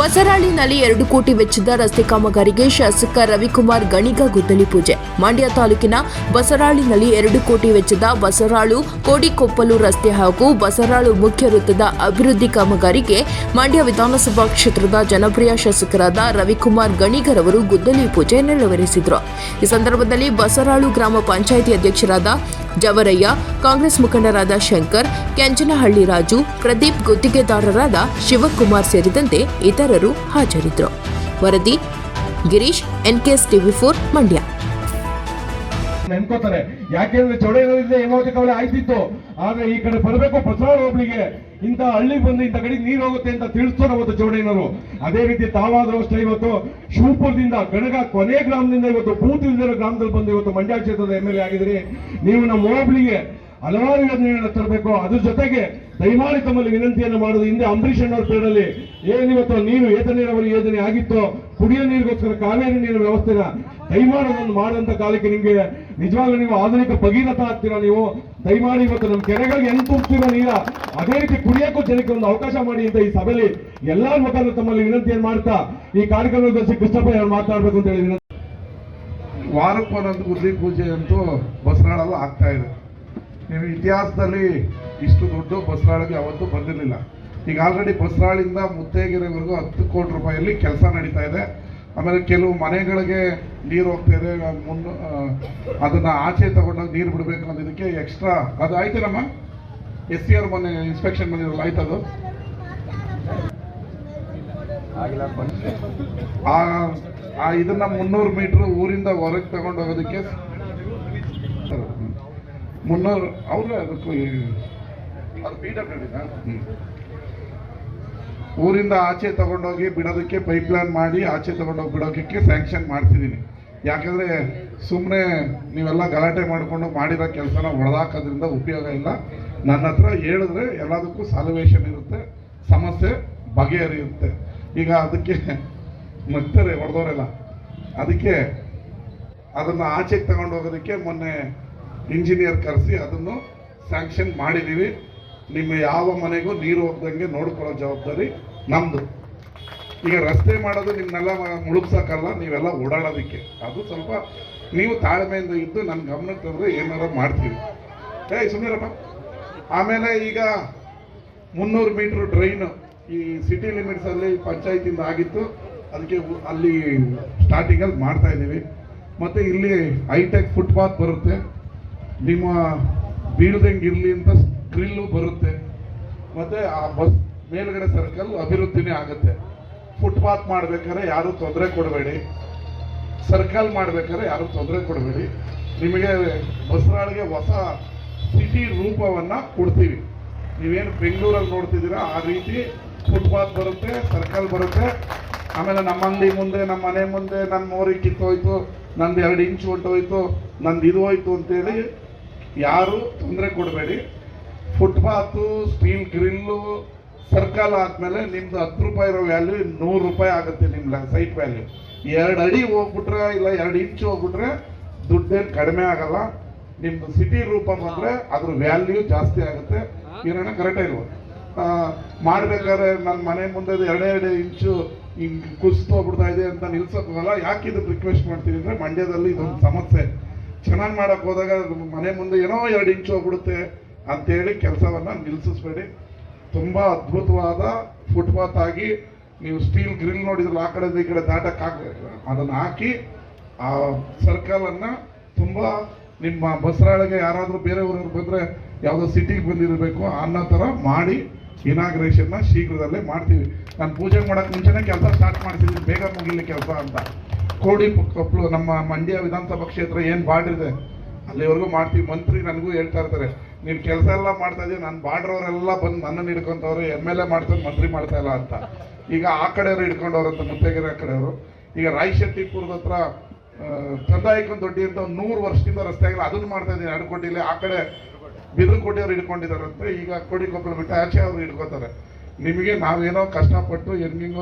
ಬಸರಾಳಿನಲ್ಲಿ ಎರಡು ಕೋಟಿ ವೆಚ್ಚದ ರಸ್ತೆ ಕಾಮಗಾರಿಗೆ ಶಾಸಕ ರವಿಕುಮಾರ್ ಗಣಿಗ ಗುದ್ದಲಿ ಪೂಜೆ. ಮಂಡ್ಯ ತಾಲೂಕಿನ ಬಸರಾಳಿನಲ್ಲಿ ಎರಡು ಕೋಟಿ ವೆಚ್ಚದ ಬಸರಾಳು ಕೋಡಿಕೊಪ್ಪಲು ರಸ್ತೆ ಹಾಗೂ ಬಸರಾಳು ಮುಖ್ಯ ವೃತ್ತದ ಅಭಿವೃದ್ಧಿ ಕಾಮಗಾರಿಗೆ ಮಂಡ್ಯ ವಿಧಾನಸಭಾ ಕ್ಷೇತ್ರದ ಜನಪ್ರಿಯ ಶಾಸಕರಾದ ರವಿಕುಮಾರ್ ಗಣಿಗರವರು ಗುದ್ದಲಿ ಪೂಜೆ ನೆರವೇರಿಸಿದರು. ಈ ಸಂದರ್ಭದಲ್ಲಿ ಬಸರಾಳು ಗ್ರಾಮ ಪಂಚಾಯಿತಿ ಅಧ್ಯಕ್ಷರಾದ ಜವರಯ್ಯ, ಕಾಂಗ್ರೆಸ್ ಮುಖಂಡರಾದ ಶಂಕರ್, ಕೆಂಚನಹಳ್ಳಿ ರಾಜು, ಪ್ರದೀಪ್ ಗುತ್ತಿಗೆದಾರರಾದ ಶಿವಕುಮಾರ್ ಸೇರಿದಂತೆ ಇತರರು ಹಾಜರಿದ್ದರು. ವರದಿ, Girish NKS TV four, Mandya. ನೆನ್ಕೋತಾರೆ ಯಾಕೆಂದ್ರೆ ಚೌಡೇನಲ್ಲಿಂದ ಹೇಮಾವತಿ ಕವಲೆ ಆಯ್ತಿತ್ತು. ಆದ್ರೆ ಈ ಕಡೆ ಬರಬೇಕು ಬಸವಳ ಹೋಬಳಿಗೆ. ಇಂಥ ಹಳ್ಳಿ ಬಂದು ಇಂಥ ಕಡೆ ನೀರು ಹೋಗುತ್ತೆ ಅಂತ ತಿಳಿಸ್ತಾರೆ ಅವತ್ತು ಚೌಡೇನವರು ಅದೇ ರೀತಿ ತಾವಾದ್ರೂ ಅಷ್ಟೇ ಇವತ್ತು ಶಿವಪುರದಿಂದ ಗಣಗ ಕೊನೆ ಗ್ರಾಮದಿಂದ ಇವತ್ತು ಬೂತ್ ಇಲ್ದಿರೋ ಗ್ರಾಮದಲ್ಲಿ ಬಂದು ಇವತ್ತು ಮಂಡ್ಯ ಕ್ಷೇತ್ರದ ಎಂ ಎಲ್ ಎ ಆಗಿದ್ರಿ ನೀವು ನಮ್ಮ ಹೋಬ್ಳಿಗೆ ಹಲವಾರು ಯೋಜನೆಗಳನ್ನ ತರಬೇಕು. ಅದ್ರ ಜೊತೆಗೆ ದಯಮಾಡಿ ತಮ್ಮಲ್ಲಿ ವಿನಂತಿಯನ್ನು ಮಾಡುದು ಹಿಂದೆ ಅಂಬರೀಷ್ ಅಣ್ಣವ್ರ ಪೇರಲ್ಲಿ ಏನಿವತ್ತು ನೀರು, ಏತ ನೀರಾವರಿ ಯೋಜನೆ ಆಗಿತ್ತು, ಕುಡಿಯೋ ನೀರಿಗೋಸ್ಕರ ಕಾವೇರಿ ನೀರಿನ ವ್ಯವಸ್ಥೆನ ದಯಮಾಡಿ ಅದನ್ನು ಮಾಡುವಂತ ಕಾಲಕ್ಕೆ ನಿಮಗೆ ನಿಜವಾಗ್ಲೂ ನೀವು ಆಧುನಿಕ ಭಗೀರಥ ಆಗ್ತೀರಾ ನೀವು? ದಯಮಾಡಿ ಇವತ್ತು ನಮ್ಮ ಕೆರೆಗಳಿಗೆ ಹೆಂಗ್ ತುಂಬ್ತಿರೋ ನೀರ ಅದೇ ರೀತಿ ಕುಡಿಯೋಕ್ಕೂ ಜನಕ್ಕೆ ಒಂದು ಅವಕಾಶ ಮಾಡಿ ಅಂತ ಈ ಸಭೆಯಲ್ಲಿ ಎಲ್ಲಾ ಮುಖಾಂತರ ತಮ್ಮಲ್ಲಿ ವಿನಂತಿಯನ್ನು ಮಾಡ್ತಾ ಈ ಕಾರ್ಯಕ್ರಮದಲ್ಲಿ ಕೃಷ್ಣಪ್ಪ ಅವರು ಮಾತಾಡ್ಬೇಕು ಅಂತ ಹೇಳಿ ವಾರಕ್ಕೊಂದೊಂದು ಗುದ್ದಿ ಪೂಜೆ ಅಂತೂ ಬಸರಾಳಲ್ಲೂ ಆಗ್ತಾ ಇದೆ. ನೀವು ಇತಿಹಾಸದಲ್ಲಿ ಇಷ್ಟು ದೊಡ್ಡ ಬಸರಾಳಿಗೆ ಅವತ್ತು ಬಂದಿರಲಿಲ್ಲ. ಈಗ ಆಲ್ರೆಡಿ ಬಸರಾಳಿಂದ ಮುತ್ತೇಗೆರೆವರೆಗೂ ಹತ್ತು ಕೋಟಿ ರೂಪಾಯಲ್ಲಿ ಕೆಲಸ ನಡೀತಾ ಇದೆ. ಆಮೇಲೆ ಕೆಲವು ಮನೆಗಳಿಗೆ ನೀರು ಹೋಗ್ತಾ ಇದೆ. ಮುನ್ನ ಅದನ್ನ ಆಚೆ ತಗೊಂಡಾಗ ನೀರು ಬಿಡಬೇಕು ಅನ್ನೋದಕ್ಕೆ ಎಕ್ಸ್ಟ್ರಾ ಅದು ಆಯ್ತೇನಮ್ಮ? ಎಸ್ ಸಿ ಆರ್ ಮೊನ್ನೆ ಇನ್ಸ್ಪೆಕ್ಷನ್ ಬಂದಿರಲ್ಲ ಆಯ್ತು ಆ ಆ ಇದನ್ನ ಮುನ್ನೂರು ಮೀಟರ್ ಊರಿಂದ ಹೊರಗೆ ತಗೊಂಡು ಹೋಗೋದಕ್ಕೆ ಮುನ್ನೂರು ಅವರು ಅದಕ್ಕೂ ಅದು ಪಿ ಡಬ್ಲ್ಯೂ ಊರಿಂದ ಆಚೆ ತಗೊಂಡೋಗಿ ಬಿಡೋದಕ್ಕೆ ಪೈಪ್ ಲೈನ್ ಮಾಡಿ ಆಚೆ ತಗೊಂಡೋಗಿ ಬಿಡೋದಕ್ಕೆ ಸ್ಯಾಂಕ್ಷನ್ ಮಾಡ್ತಿದ್ದೀನಿ ಯಾಕಂದರೆ ಸುಮ್ಮನೆ ನೀವೆಲ್ಲ ಗಲಾಟೆ ಮಾಡಿಕೊಂಡು ಮಾಡಿರೋ ಕೆಲಸನ ಹೊಡೆದಾಕೋದ್ರಿಂದ ಉಪಯೋಗ ಇಲ್ಲ. ನನ್ನ ಹತ್ರ ಹೇಳಿದ್ರೆ ಎಲ್ಲದಕ್ಕೂ ಸಾಲ್ವೇಷನ್ ಇರುತ್ತೆ ಸಮಸ್ಯೆ ಬಗೆಹರಿಯುತ್ತೆ. ಈಗ ಅದಕ್ಕೆ ನಗ್ತಾರೆ ಹೊಡೆದವರೆಲ್ಲ ಅದಕ್ಕೆ ಅದನ್ನು ಆಚೆಗೆ ತಗೊಂಡು ಹೋಗೋದಕ್ಕೆ ಮೊನ್ನೆ ಇಂಜಿನಿಯರ್ ಕರೆಸಿ ಅದನ್ನು ಸ್ಯಾಂಕ್ಷನ್ ಮಾಡಿದ್ದೀವಿ ನಿಮ್ಮ ಯಾವ ಮನೆಗೂ ನೀರು ಹೋಗ್ದಂಗೆ ನೋಡ್ಕೊಳ್ಳೋ ಜವಾಬ್ದಾರಿ ನಮ್ಮದು ಈಗ ರಸ್ತೆ ಮಾಡೋದು ನಿಮ್ಮನ್ನೆಲ್ಲ ಮುಳುಗ್ಸಕ್ಕಲ್ಲ ನೀವೆಲ್ಲ ಓಡಾಡೋದಕ್ಕೆ. ಅದು ಸ್ವಲ್ಪ ನೀವು ತಾಳ್ಮೆಯಿಂದ ಇದ್ದು ನನ್ನ ಗಮನಕ್ಕೆ ತಂದರೆ ಏನಾರ ಮಾಡ್ತೀವಿ. ಏಯ್ ಸುಮೀರಪ್ಪ ಆಮೇಲೆ ಈಗ ಮುನ್ನೂರು ಮೀಟ್ರ್ ಡ್ರೈನು ಈ ಸಿಟಿ ಲಿಮಿಟ್ಸಲ್ಲಿ ಪಂಚಾಯತಿಂದ ಆಗಿತ್ತು. ಅದಕ್ಕೆ ಅಲ್ಲಿ ಸ್ಟಾರ್ಟಿಂಗಲ್ಲಿ ಮಾಡ್ತಾ ಇದ್ದೀವಿ. ಮತ್ತು ಇಲ್ಲಿ ಹೈಟೆಕ್ ಫುಟ್ಪಾತ್ ಬರುತ್ತೆ. ನಿಮ್ಮ ಬೀಳ್ದಂಗೆ ಇರಲಿ ಅಂತ ಸ್ಕ್ರಿಲ್ಲು ಬರುತ್ತೆ. ಮತ್ತು ಆ ಬಸ್ ಮೇಲ್ಗಡೆ ಸರ್ಕಲ್ ಅಭಿವೃದ್ಧಿನೇ ಆಗುತ್ತೆ. ಫುಟ್ಪಾತ್ ಮಾಡ್ಬೇಕಾದ್ರೆ ಯಾರು ತೊಂದರೆ ಕೊಡಬೇಡಿ. ಸರ್ಕಲ್ ಮಾಡ್ಬೇಕಾದ್ರೆ ಯಾರು ತೊಂದರೆ ಕೊಡಬೇಡಿ. ನಿಮಗೆ ಬಸರಾಳಿಗೆ ಹೊಸ ಸಿಟಿ ರೂಪವನ್ನು ಕೊಡ್ತೀವಿ. ನೀವೇನು ಬೆಂಗಳೂರಲ್ಲಿ ನೋಡ್ತಿದ್ದೀರಾ, ಆ ರೀತಿ ಫುಟ್ಪಾತ್ ಬರುತ್ತೆ ಸರ್ಕಲ್ ಬರುತ್ತೆ. ಆಮೇಲೆ ನಮ್ಮ ಅಂಗಡಿ ಮುಂದೆ, ನಮ್ಮ ಮನೆ ಮುಂದೆ ನನ್ನ ಮೋರಿ ಕಿತ್ತೋಯ್ತು, ನಂದು ಎರಡು ಇಂಚ್ ಹೊಂಟೋಯ್ತು ನಂದು ಇದು ಹೋಯ್ತು ಅಂತೇಳಿ ಯಾರು ತೊಂದರೆ ಕೊಡಬೇಡಿ. ಫುಟ್ಪಾತು, ಸ್ಟೀಲ್ ಗ್ರಿಲ್ಲು, ಸರ್ಕಲ್ ಆದಮೇಲೆ ನಿಮ್ದು ಹತ್ತು ರೂಪಾಯಿ ಇರೋ ವ್ಯಾಲ್ಯೂ ನೂರು ರೂಪಾಯಿ ಆಗುತ್ತೆ ನಿಮ್ಮ ಸೈಟ್ ವ್ಯಾಲ್ಯೂ ಎರಡು ಅಡಿ ಹೋಗ್ಬಿಟ್ರೆ ಇಲ್ಲ ಎರಡು ಇಂಚು ಹೋಗ್ಬಿಟ್ರೆ ದುಡ್ಡೇನು ಕಡಿಮೆ ಆಗಲ್ಲ. ನಿಮ್ದು ಸಿಟಿ ರೂಪ ಬಂದ್ರೆ ಅದ್ರ ವ್ಯಾಲ್ಯೂ ಜಾಸ್ತಿ ಆಗುತ್ತೆ. ಏನೇನೋ ಕರೆಕ್ಟಾಗಿ ಇಲ್ವ? ಮಾಡ್ಬೇಕಾದ್ರೆ ನನ್ನ ಮನೆ ಮುಂದೆ ಎರಡೇ ಎರಡು ಇಂಚು ಹಿಂಗೆ ಕುಸ್ತು ಹೋಗ್ಬಿಡ್ತಾ ಇದೆ ಅಂತ ನಿಲ್ಸೋಕ್ಕಾಗಲ್ಲ. ಯಾಕೆ ಇದನ್ನ ರಿಕ್ವೆಸ್ಟ್ ಮಾಡ್ತೀನಿ ಅಂದ್ರೆ ಮಂಡ್ಯದಲ್ಲಿ ಇದೊಂದು ಸಮಸ್ಯೆ. ಚೆನ್ನಾಗಿ ಮಾಡಕ್ಕೆ ಹೋದಾಗ ಮನೆ ಮುಂದೆ ಏನೋ ಎರಡು ಇಂಚು ಹೋಗ್ಬಿಡುತ್ತೆ ಅಂತೇಳಿ ಕೆಲಸವನ್ನು ನಿಲ್ಲಿಸಬೇಡಿ ತುಂಬ ಅದ್ಭುತವಾದ ಫುಟ್ಪಾತ್ ಆಗಿ ನೀವು ಸ್ಟೀಲ್ ಗ್ರಿಲ್ ನೋಡಿದ್ರಲ್ಲ, ಆ ಕಡೆಯಿಂದ ಈ ಕಡೆ ದಾಟಕ್ಕೆ ಅದನ್ನು ಹಾಕಿ ಆ ಸರ್ಕಲನ್ನು ತುಂಬಾ ನಿಮ್ಮ ಬಸರಾಳಿಗೆ ಯಾರಾದರೂ ಬೇರೆ ಊರವ್ರು ಬಂದರೆ ಯಾವುದೋ ಸಿಟಿಗೆ ಬಂದಿರಬೇಕು ಅನ್ನೋ ಥರ ಮಾಡಿ ಇನಾಗ್ರೇಷನ್ನ ಶೀಘ್ರದಲ್ಲೇ ಮಾಡ್ತೀವಿ. ನಾನು ಪೂಜೆ ಮಾಡೋಕ್ಕೆ ಮುಂಚೆನೇ ಕೆಲಸ ಸ್ಟಾರ್ಟ್ ಮಾಡ್ತಿದ್ದೀನಿ ಬೇಗ ಮುಗಿಲಿ ಕೆಲಸ ಅಂತ. ಕೋಡಿ ಕೊಪ್ಪಳು ನಮ್ಮ ಮಂಡ್ಯ ವಿಧಾನಸಭಾ ಕ್ಷೇತ್ರ ಏನು ಬಾರ್ಡ್ರ್ ಇದೆ ಅಲ್ಲಿವರೆಗೂ ಮಾಡ್ತೀವಿ. ಮಂತ್ರಿ ನನಗೂ ಹೇಳ್ತಾ ಇರ್ತಾರೆ ನೀನು ಕೆಲಸ ಎಲ್ಲ ಮಾಡ್ತಾ ಇದೀವಿ ನಾನು ಬಾರ್ಡ್ರವರೆಲ್ಲ ಬಂದು ನನ್ನನ್ನು ಹಿಡ್ಕೊಂತವ್ರು ಎಂ ಎಲ್ ಎ ಮಾಡ್ತಾರೆ ಮಂತ್ರಿ ಮಾಡ್ತಾ ಇಲ್ಲ ಅಂತ. ಈಗ ಆ ಕಡೆಯವರು ಅಂತ ತುತೆಗೆರೋ ಕಡೆಯವರು. ಈಗ ರಾಯಶೆಟ್ಟಿಪುರದ ಹತ್ರ ಆ, ಕಂದಾಯಕ್ಕೊಂದು ದೊಡ್ಡಿ ಅಂತ ನೂರು ವರ್ಷದಿಂದ ರಸ್ತೆ ಆಗಿಲ್ಲ ಅದನ್ನು ಮಾಡ್ತಾ ಇದ್ದೀನಿ ಕೋಟಿಲಿ ಆ ಕಡೆ ಬಿದ್ರಕೋಟೆಯವರು ಹಿಡ್ಕೊಂಡಿದಾರಂತೆ ಈಗ ಕೋಡಿ ಕೊಪ್ಪಳ ಬಿಟ್ಟು ಆಚೆ ಅವರು ಹಿಡ್ಕೋತಾರೆ. ನಿಮಗೆ ನಾವೇನೋ ಕಷ್ಟಪಟ್ಟು ಹೆಂಗಿಂಗೋ